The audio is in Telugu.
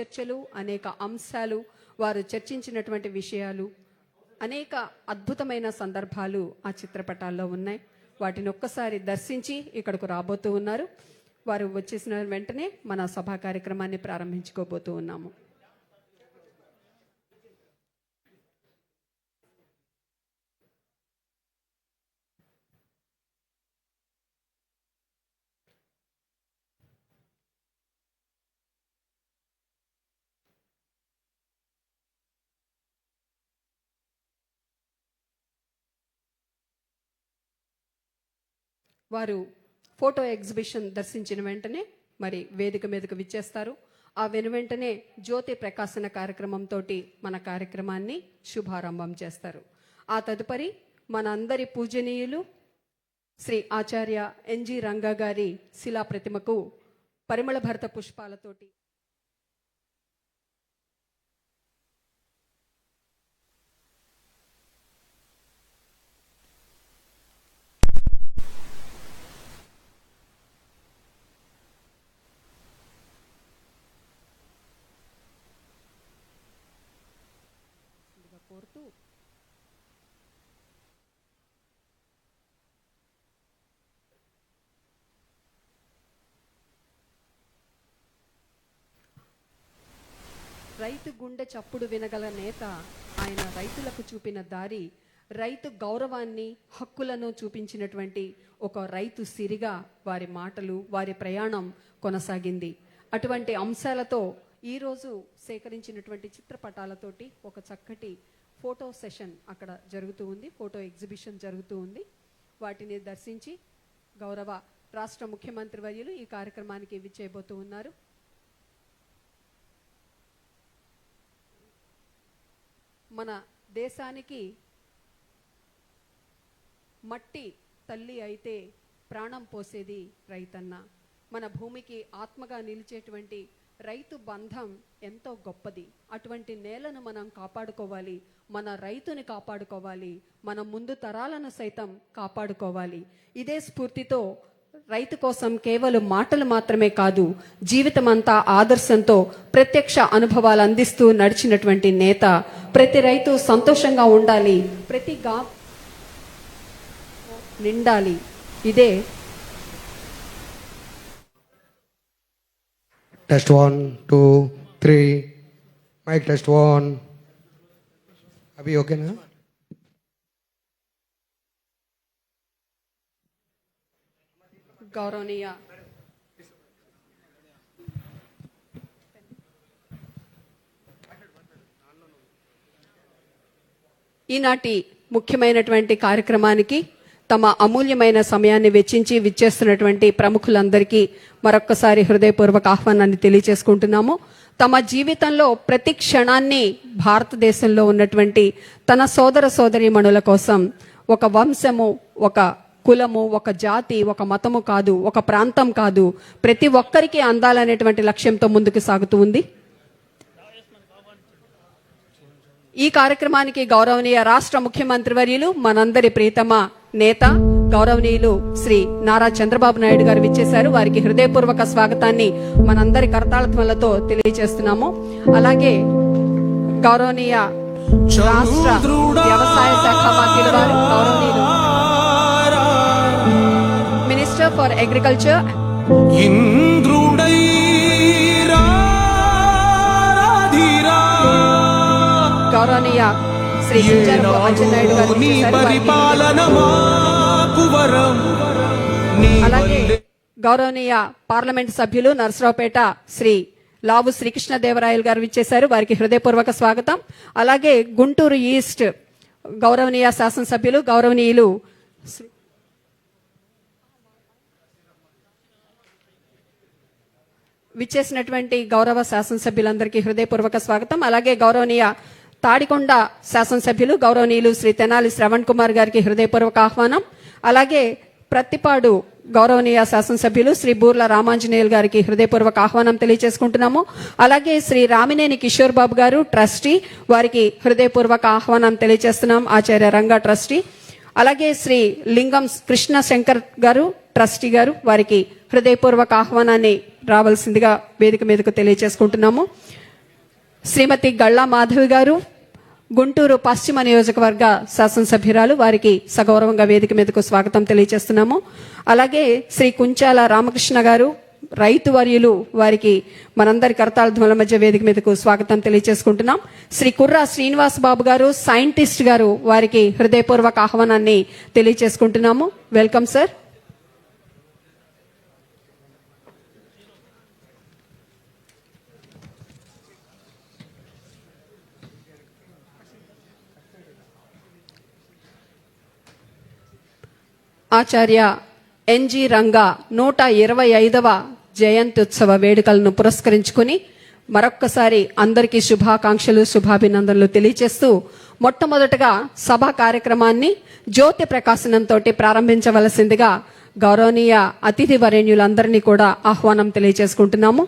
చర్చలు అనేక అంశాలు వారు చర్చించినటువంటి విషయాలు అనేక అద్భుతమైన సందర్భాలు ఆ చిత్రపటాల్లో ఉన్నాయి. వాటిని ఒక్కసారి దర్శించి ఇక్కడకు రాబోతూ ఉన్నారు. వారు వచ్చేసిన వెంటనే మన సభా కార్యక్రమాన్ని ప్రారంభించుకోబోతూ ఉన్నాము. వారు ఫోటో ఎగ్జిబిషన్ దర్శించిన వెంటనే మరి వేదిక మీదకు విచ్చేస్తారు. ఆ వెను వెంటనే జ్యోతి ప్రకాశన కార్యక్రమంతో మన కార్యక్రమాన్ని శుభారంభం చేస్తారు. ఆ తదుపరి మన అందరి పూజనీయులు శ్రీ ఆచార్య ఎన్జి రంగా గారి శిలా ప్రతిమకు పరిమళ భరత పుష్పాలతోటి కోరుతూ రైతు గుండె చప్పుడు వినగల నేత ఆయన రైతులకు చూపిన దారి రైతు గౌరవాన్ని హక్కులను చూపించినటువంటి ఒక రైతు సిరిగా వారి మాటలు వారి ప్రయాణం కొనసాగింది. అటువంటి అంశాలతో ఈరోజు సేకరించినటువంటి చిత్రపటాలతోటి ఒక చక్కటి ఫోటో సెషన్ అక్కడ జరుగుతూ ఉంది ఫోటో ఎగ్జిబిషన్ జరుగుతూ ఉంది. వాటిని దర్శించి గౌరవ రాష్ట్ర ముఖ్యమంత్రి వర్యులు ఈ కార్యక్రమానికి విచ్చేయబోతూ ఉన్నారు. మన దేశానికి మట్టి తల్లి అయితే ప్రాణం పోసేది రైతన్న. మన భూమికి ఆత్మగా నిలిచేటువంటి రైతు బంధం ఎంతో గొప్పది. అటువంటి నేలను మనం కాపాడుకోవాలి. మన రైతుని కాపాడుకోవాలి. మన ముందు తరాలను సైతం కాపాడుకోవాలి. ఇదే స్ఫూర్తితో రైతు కోసం కేవలం మాటలు మాత్రమే కాదు జీవితం అంతా ఆదర్శంతో ప్రత్యక్ష అనుభవాలు అందిస్తూ నడిచినటువంటి నేత ప్రతి రైతు సంతోషంగా ఉండాలి. ప్రతి గా నిండాలి. ఇదే test one two three mic test one అవి ఓకేనా గౌరవనీయ ఈనాటి ముఖ్యమైనటువంటి కార్యక్రమానికి తమ అమూల్యమైన సమయాన్ని వెచ్చించి విచ్చేస్తున్నటువంటి ప్రముఖులందరికీ మరొక్కసారి హృదయపూర్వక ఆహ్వానాన్ని తెలియజేసుకుంటున్నాము తమ జీవితంలో ప్రతి క్షణాన్ని భారతదేశంలో ఉన్నటువంటి తన సోదర సోదరీమణుల కోసం ఒక వంశము ఒక కులము ఒక జాతి ఒక మతము కాదు ఒక ప్రాంతం కాదు ప్రతి ఒక్కరికి అందాలనేటువంటి లక్ష్యంతో ముందుకు సాగుతూ ఉంది. ఈ కార్యక్రమానికి గౌరవనీయ రాష్ట్ర ముఖ్యమంత్రి వర్యులు మనందరి ప్రీతమ నేత గౌరవనీయులు శ్రీ నారా చంద్రబాబు నాయుడు గారు విచ్చేశారు. వారికి హృదయపూర్వక స్వాగతాన్ని మనందరి కరతాళత్వలతో తెలియజేస్తున్నాము. అలాగే గౌరవనీయ రాష్ట్ర వ్యవసాయ శాఖ మంత్రులు వారు గౌరవనీయులు మినిస్టర్ ఫర్ అగ్రికల్చర్ గౌరవనీయ శ్రీ గారు అలాగే గౌరవనీయ పార్లమెంట్ సభ్యులు నరసరావుపేట శ్రీ లావు శ్రీకృష్ణదేవరాయలు గారు విచ్చేశారు. వారికి హృదయపూర్వక స్వాగతం. అలాగే గుంటూరు ఈస్ట్ గౌరవనీయ శాసనసభ్యులు గౌరవనీయులు విచ్చేసినటువంటి గౌరవ శాసనసభ్యులందరికీ హృదయపూర్వక స్వాగతం. అలాగే గౌరవనీయ తాడికొండ శాసనసభ్యులు గౌరవనీయులు శ్రీ తెనాలి శ్రవణ్ కుమార్ గారికి హృదయపూర్వక ఆహ్వానం. అలాగే ప్రత్తిపాడు గౌరవనీయ శాసనసభ్యులు శ్రీ బూర్ల రామాంజనేయులు గారికి హృదయపూర్వక ఆహ్వానం తెలియజేసుకుంటున్నాము. అలాగే శ్రీ రామినేని కిషోర్ బాబు గారు ట్రస్టీ వారికి హృదయపూర్వక ఆహ్వానం తెలియజేస్తున్నాం. ఆచార్య రంగా ట్రస్టీ. అలాగే శ్రీ లింగం కృష్ణ శంకర్ గారు ట్రస్టీ గారు వారికి హృదయపూర్వక ఆహ్వానాన్ని రావాల్సిందిగా వేదిక మీదకు తెలియజేసుకుంటున్నాము. శ్రీమతి గళ్ళా మాధవి గారు గుంటూరు పశ్చిమ నియోజకవర్గ శాసనసభ్యురాలు వారికి సగౌరవంగా వేదిక మీదకు స్వాగతం తెలియజేస్తున్నాము. అలాగే శ్రీ కుంచాల రామకృష్ణ గారు రైతు వర్యులు వారికి మనందరి కరతాళ ధ్వల మధ్య వేదిక మీదకు స్వాగతం తెలియజేసుకుంటున్నాం. శ్రీ కుర్రా శ్రీనివాస్ బాబు గారు సైంటిస్ట్ గారు వారికి హృదయపూర్వక ఆహ్వానాన్ని తెలియజేసుకుంటున్నాము. Welcome sir. Acharya N G Ranga నూట ఇరవై ఐదవ జయంత్యుత్సవ వేడుకలను పురస్కరించుకుని మరొక్కసారి అందరికీ శుభాకాంక్షలు శుభాభినందనలు తెలియజేస్తూ మొట్టమొదటగా సభా కార్యక్రమాన్ని జ్యోతి ప్రకాశనంతో ప్రారంభించవలసిందిగా గౌరవనీయ అతిథి వరేణ్యులందరినీ కూడా ఆహ్వానం తెలియజేసుకుంటున్నాము